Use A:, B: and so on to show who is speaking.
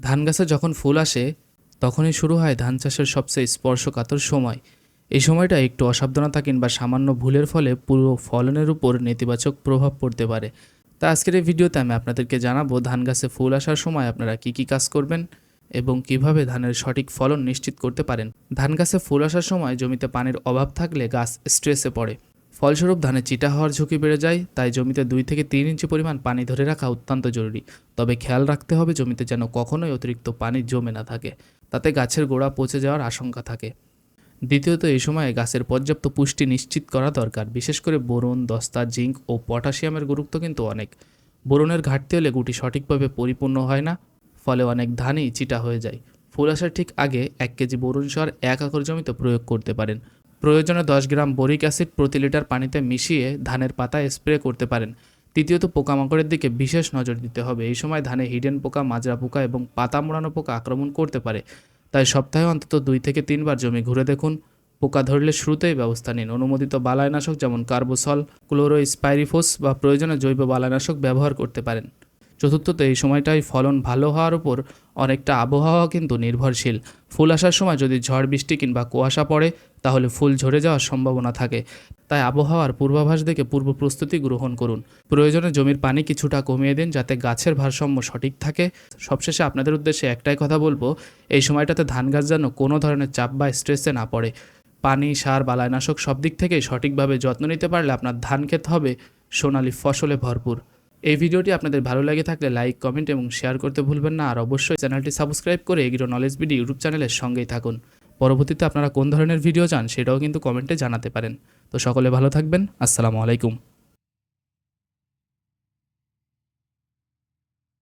A: ধান গাছে যখন ফুল আসে, তখনই শুরু হয় ধান চাষের সবচেয়ে স্পর্শকাতর সময়। এই সময়টা একটু অসাবধানতা কিংবা সামান্য ভুলের ফলে পুরো ফলনের উপর নেতিবাচক প্রভাব পড়তে পারে। তা আজকের এই ভিডিওতে আমি আপনাদেরকে জানাব ধান গাছে ফুল আসার সময় আপনারা কি কি কাজ করবেন এবং কীভাবে ধানের সঠিক ফলন নিশ্চিত করতে পারেন। ধান গাছে ফুল আসার সময় জমিতে পানির অভাব থাকলে গাছ স্ট্রেসে পড়ে। ফলস্বরূপ ধানে চিটা হওয়ার ঝুঁকি বেড়ে যায়, তাই জমিতে দুই থেকে তিন ইঞ্চি পরিমাণ পানি ধরে রাখা অত্যন্ত জরুরি। তবে খেয়াল রাখতে হবে জমিতে যেন কখনোই অতিরিক্ত পানি জমে না থাকে, তাতে গাছের গোড়া পচে যাওয়ার আশঙ্কা থাকে। দ্বিতীয়ত, এই সময়ে গাছের পর্যাপ্ত পুষ্টি নিশ্চিত করা দরকার। বিশেষ করে বোরন, দস্তা, জিঙ্ক ও পটাশিয়ামের গুরুত্ব কিন্তু অনেক। বোরনের ঘাটতি হলে গুটি সঠিকভাবে পরিপূর্ণ হয় না, ফলে অনেক ধানই চিটা হয়ে যায়। ফুল আসার ঠিক আগে এক কেজি বোরন সার এক একর জমিতে প্রয়োগ করতে পারেন। প্রয়োজনে দশ গ্রাম বোরিক অ্যাসিড প্রতি লিটার পানিতে মিশিয়ে ধানের পাতায় স্প্রে করতে পারেন। তৃতীয়ত, পোকামাকড়ের দিকে বিশেষ নজর দিতে হবে। এই সময় ধানে হিডেন পোকা, মাজরা পোকা এবং পাতা মোড়ানো পোকা আক্রমণ করতে পারে। তাই সপ্তাহে অন্তত দুই থেকে তিনবার জমি ঘুরে দেখুন। পোকা ধরলে শুরুতেই ব্যবস্থা নিন। অনুমোদিত বালাইনাশক যেমন কার্বোসল ক্লোরো স্পাইরিফোস বা প্রয়োজনে জৈব বালাইনাশক ব্যবহার করতে পারেন। চতুর্থত এই সময়টাই ফলন ভালো হওয়ার উপর অনেকটা আবহাওয়া কিন্তু নির্ভরশীল। ফুল আসার সময় যদি ঝড়, বৃষ্টি কিংবা কুয়াশা পড়ে, তাহলে ফুল ঝরে যাওয়ার সম্ভাবনা থাকে। তাই আবহাওয়ার পূর্বাভাস দেখে পূর্ব প্রস্তুতি গ্রহণ করুন। প্রয়োজনে জমির পানি কিছুটা কমিয়ে দিন যাতে গাছের ভারসাম্য সঠিক থাকে। সবশেষে আপনাদের উদ্দেশ্যে একটাই কথা বলব, এই সময়টাতে ধান গাছ যেন কোনো ধরনের চাপ বা স্ট্রেসে না পড়ে। পানি, সার, বালাইনাশক সব দিক থেকেই সঠিকভাবে যত্ন নিতে পারলে আপনার ধান ক্ষেত হবে সোনালি ফসলে ভরপুর। এই ভিডিওটি আপনাদের ভালো লাগে থাকলে লাইক, কমেন্ট এবং শেয়ার করতে ভুলবেন না। আর অবশ্যই চ্যানেলটি সাবস্ক্রাইব করে এগ্রো নলেজ বিডি ইউটিউব চ্যানেলের সঙ্গেই থাকুন। পরবর্তীতে আপনারা কোন ধরনের ভিডিও চান, সেটাও কিন্তু কমেন্টে জানাতে পারেন। তো সকলে ভালো থাকবেন। আসসালামু আলাইকুম।